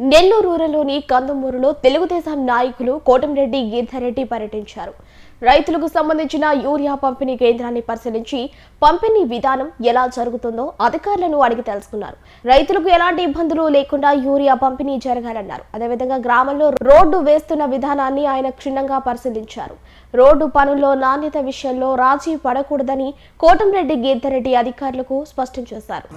నెల్లూరు కందమూరులో తెలుగుదేశం నాయకులు కోటంరెడ్డి గీర్ధారెడ్డి పర్యటించారు. రైతులకు సంబంధించిన యూరియా పంపిణీ కేంద్రాన్ని పరిశీలించి పంపిణీ విధానం ఎలా జరుగుతుందో అధికారులను అడిగి తెలుసుకున్నారు. రైతులకు ఎలాంటి ఇబ్బందులు లేకుండా యూరియా పంపిణీ జరగాలన్నారు. అదేవిధంగా గ్రామంలో రోడ్డు వేస్తున్న విధానాన్ని ఆయన క్షుణ్ణంగా పరిశీలించారు. రోడ్డు పనుల్లో నాణ్యత విషయంలో రాజీ పడకూడదని కోటంరెడ్డి గీర్ధారెడ్డి అధికారులకు స్పష్టం చేశారు.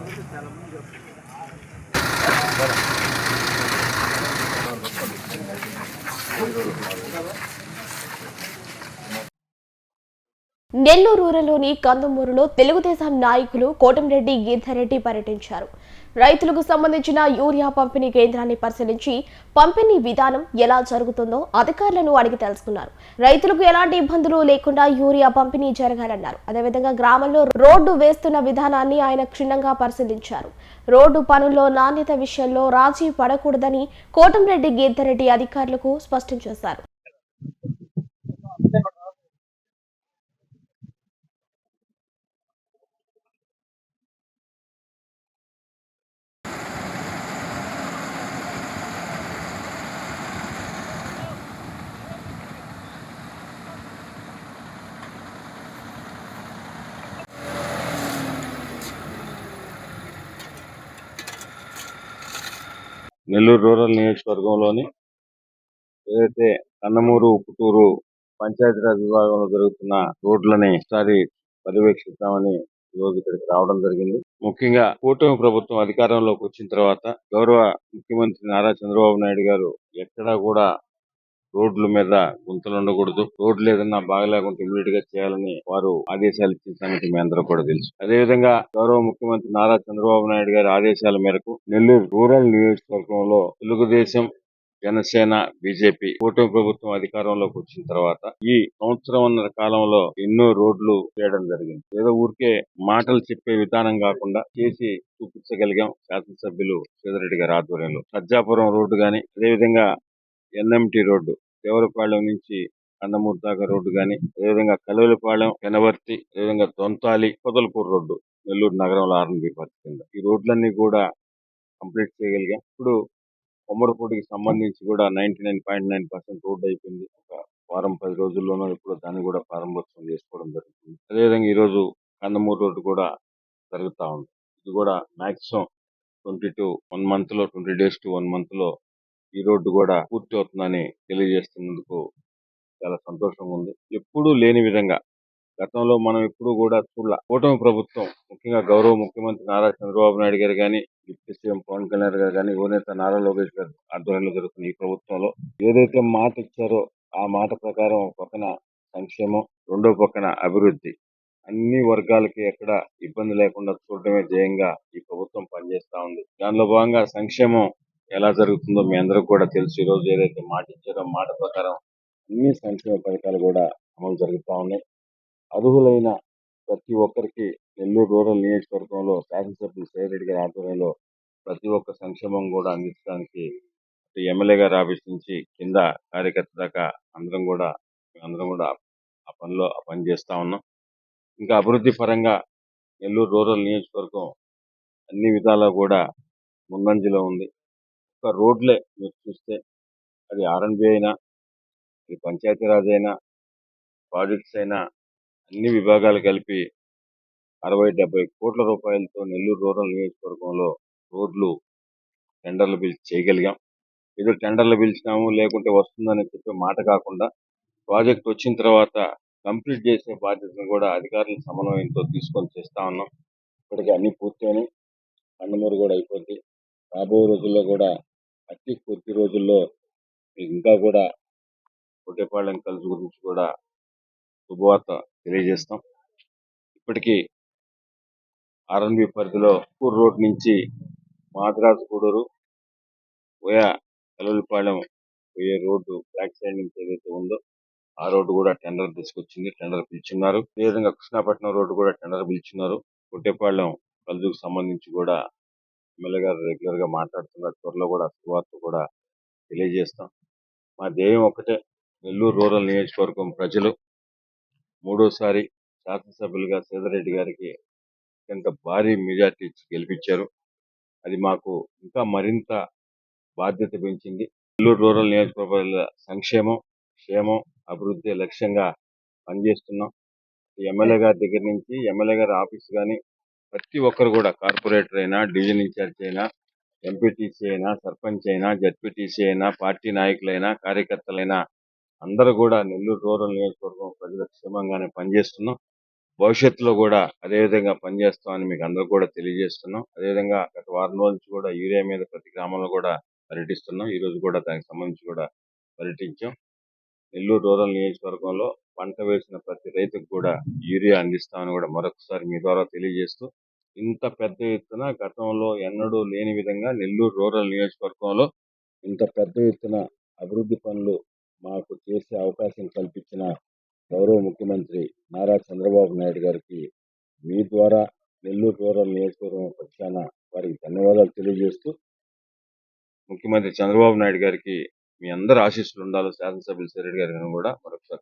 నెల్లూరు రూరల్లోని కందుమూరులో తెలుగుదేశం నాయకులు కోటంరెడ్డి గీర్ధారెడ్డి పర్యటించారు. రైతులకు సంబంధించిన యూరియా పంపిణీ కేంద్రాన్ని పరిశీలించి పంపిణీ విధానం ఎలా జరుగుతుందో అధికారులను అడిగి తెలుసుకున్నారు. రైతులకు ఎలాంటి ఇబ్బందులు లేకుండా యూరియా పంపిణీ జరగాలన్నారు. అదేవిధంగా గ్రామంలో రోడ్డు వేస్తున్న విధానాన్ని ఆయన క్షుణ్ణంగా పరిశీలించారు. రోడ్డు పనుల్లో నాణ్యత విషయంలో రాజీ పడకూడదని కోటంరెడ్డి గీతారెడ్డి అధికారులకు స్పష్టం చేశారు. నెల్లూరు రూరల్ నియోజకవర్గంలోని ఏదైతే కన్నమూరు పుట్టూరు పంచాయతీరాజ్ విభాగంలో జరుగుతున్న రోడ్లని ఒకసారి పర్యవేక్షిస్తామని ఈరోజు ఇక్కడికి రావడం జరిగింది. ముఖ్యంగా కూటమి ప్రభుత్వం అధికారంలోకి వచ్చిన తర్వాత గౌరవ ముఖ్యమంత్రి నారా చంద్రబాబు నాయుడు గారు ఎక్కడా కూడా రోడ్ల మీద గుంతలు ఉండకూడదు. రోడ్లు ఏదన్నా బాగలేకుంటే ఇమీడియట్గా చేయాలని వారు ఆదేశాలు ఇచ్చిన సంగతి మీ అందరూ కూడా తెలుసు. అదేవిధంగా గౌరవ ముఖ్యమంత్రి నారా చంద్రబాబు నాయుడు గారి ఆదేశాల మేరకు నెల్లూరు రూరల్ నియోజకవర్గంలో తెలుగుదేశం జనసేన బీజేపీ కూటమి ప్రభుత్వం అధికారంలోకి వచ్చిన తర్వాత ఈ సంవత్సరంన్నర కాలంలో ఎన్నో రోడ్లు చేయడం జరిగింది. ఏదో ఊరికే మాటలు చెప్పే విధానం కాకుండా చేసి చూపించగలిగాం శాసనసభ్యులు సీతారెడ్డి గారి ఆధ్వర్యంలో. సజ్జాపురం రోడ్డు గాని అదేవిధంగా ఎన్ఎంటి రోడ్డు దేవరపాళెం నుంచి కందమూరు దాకా రోడ్డు కానీ అదేవిధంగా కలవలపాళెం పెనవర్తి అదేవిధంగా దొంతాలి పొదలపూర్ రోడ్డు నెల్లూరు నగరంలో ఆర్ఎన్బి పార్టీ కింద. ఈ రోడ్లన్నీ కూడా కంప్లీట్ చేయగలిగాం. ఇప్పుడు కొమ్మరపూడికి సంబంధించి కూడా ninety nine point nine percent road అయిపోయింది. ఒక వారం పది రోజుల్లోనూ ఇప్పుడు దాన్ని కూడా ప్రారంభోత్సవం చేసుకోవడం జరుగుతుంది. అదేవిధంగా ఈ రోజు కందమూరు రోడ్డు కూడా జరుగుతా ఉంది. ఇది కూడా మాక్సిమం ట్వంటీ టు వన్ మంత్లో ట్వంటీ డేస్ టు వన్ మంత్లో ఈ రోడ్డు కూడా పూర్తి అవుతుందని తెలియజేస్తున్నందుకు చాలా సంతోషంగా ఉంది. ఎప్పుడూ లేని విధంగా గతంలో మనం ఎప్పుడూ కూడా చూడ కూటమి ప్రభుత్వం ముఖ్యంగా గౌరవ ముఖ్యమంత్రి నారా చంద్రబాబు నాయుడు గారు కానీ డిప్యూటీ సీఎం పవన్ కళ్యాణ్ గారు కానీ యువనేత నారా లోకేష్ గారు ఆధ్వర్యంలో జరుగుతున్న ఈ ప్రభుత్వంలో ఏదైతే మాట ఇచ్చారో ఆ మాట ప్రకారం పక్కన సంక్షేమం రెండో పక్కన అభివృద్ధి అన్ని వర్గాలకి ఎక్కడ ఇబ్బంది లేకుండా చూడడమే ధ్యేయంగా ఈ ప్రభుత్వం పనిచేస్తా ఉంది. దానిలో భాగంగా సంక్షేమం ఎలా జరుగుతుందో మీ అందరూ కూడా తెలుసు. ఈరోజు ఏదైతే మాట ఇచ్చారో మాట ప్రకారం అన్ని సంక్షేమ పథకాలు కూడా అమలు జరుగుతూ ఉన్నాయి. అర్హులైన ప్రతి ఒక్కరికి నెల్లూరు రూరల్ నియోజకవర్గంలో శాసనసభ్యులు సేరెడ్డి గారి ఆధ్వర్యంలో ప్రతి ఒక్క సంక్షేమం కూడా అందించడానికి ఎమ్మెల్యే గారి ఆఫీస్ నుంచి కింద కార్యకర్త దాకా అందరం కూడా అందరం కూడా ఆ పనిలో ఆ పని చేస్తూ ఉన్నాం. ఇంకా అభివృద్ధి పరంగా నెల్లూరు రూరల్ నియోజకవర్గం అన్ని విధాలా కూడా ముందంజలో ఉంది. ఒక రోడ్లే మీరు చూస్తే. అది ఆర్ఎన్బి అయినా అది పంచాయతీరాజ్ అయినా ప్రాజెక్ట్స్ అయినా అన్ని విభాగాలు కలిపి అరవై డెబ్బై కోట్ల రూపాయలతో నెల్లూరు రూరల్ నియోజకవర్గంలో రోడ్లు టెండర్లు పిలిచి చేయగలిగాం. ఏదో టెండర్లు పిలిచినాము లేకుంటే వస్తుందని చెప్పే మాట కాకుండా ప్రాజెక్ట్ వచ్చిన తర్వాత కంప్లీట్ చేసే బాధ్యతను కూడా అధికారుల సమన్వయంతో తీసుకొని చేస్తా ఉన్నాం. ఇప్పటికీ అన్ని పూర్తయినాయి. కండమూరు కూడా అయిపోద్ది. రాబోయే రోజుల్లో కూడా అతి కొద్ది రోజుల్లో ఇంకా కూడా కొట్టేపాళెం కలిసి గురించి కూడా శుభవార్త తెలియజేస్తాం. ఇప్పటికీ ఆర్ఎన్బి పరిధిలో పూర్ రోడ్ నుంచి మాద్రాస్ గూడూరు పోయా కలవలపాలెం పోయే రోడ్డు బ్యాక్ సైడ్ నుంచి ఏదైతే ఉందో ఆ రోడ్డు కూడా టెండర్ తీసుకొచ్చింది టెండర్ పిలుచున్నారు. అదేవిధంగా కృష్ణాపట్నం రోడ్డు కూడా టెండర్ పిలిచున్నారు. కొట్టేపాళెం కలుజుకు సంబంధించి కూడా ఎమ్మెల్యే గారు రెగ్యులర్గా మాట్లాడుతున్నారు. త్వరలో కూడా శుభార్త కూడా తెలియజేస్తాం. మా ధ్యేయం ఒకటే నెల్లూరు రూరల్ నియోజకవర్గం ప్రజలు మూడోసారి శాసనసభ్యులుగా సీతారెడ్డి గారికి అత్యంత భారీ మెజార్టీ ఇచ్చి గెలిపించారు. అది మాకు ఇంకా మరింత బాధ్యత పెంచింది. నెల్లూరు రూరల్ నియోజకవర్గాల సంక్షేమం క్షేమం అభివృద్ధి లక్ష్యంగా పనిచేస్తున్నాం. ఎమ్మెల్యే గారి దగ్గర నుంచి ఎమ్మెల్యే గారి ఆఫీస్ కానీ ప్రతి ఒక్కరు కూడా కార్పొరేటర్ అయినా డివిజన్ ఇన్ఛార్జ్ అయినా ఎంపీటీసీ అయినా సర్పంచ్ అయినా జడ్పీటీసీ అయినా పార్టీ నాయకులైనా కార్యకర్తలైనా అందరూ కూడా నెల్లూరు రూరల్ నియోజకవర్గం ప్రజల క్షేమంగానే పనిచేస్తున్నాం. భవిష్యత్తులో కూడా అదేవిధంగా పనిచేస్తామని మీకు అందరూ కూడా తెలియజేస్తున్నాం. అదేవిధంగా గత వారం రోజు నుంచి కూడా యూరియా మీద ప్రతి గ్రామంలో కూడా పర్యటిస్తున్నాం. ఈ రోజు కూడా దానికి సంబంధించి కూడా పర్యటించాం. నెల్లూరు రూరల్ నియోజకవర్గంలో పంట వేసిన ప్రతి రైతుకు కూడా యూరియా అందిస్తామని కూడా మరొకసారి మీ ద్వారా తెలియజేస్తూ ఇంత పెద్ద ఎత్తున గతంలో ఎన్నడూ లేని విధంగా నెల్లూరు రూరల్ నియోజకవర్గంలో ఇంత పెద్ద ఎత్తున అభివృద్ధి పనులు మాకు చేసే అవకాశం కల్పించిన గౌరవ ముఖ్యమంత్రి నారా చంద్రబాబు నాయుడు గారికి మీ ద్వారా నెల్లూరు రూరల్ నియోజకవర్గం పక్షాన వారికి ధన్యవాదాలు తెలియజేస్తూ ముఖ్యమంత్రి చంద్రబాబు నాయుడు గారికి మీ అందరు ఆశీస్సులు ఉండాలి శాసనసభ్యులు సిరెడ్డి గారు కూడా మరొకసారి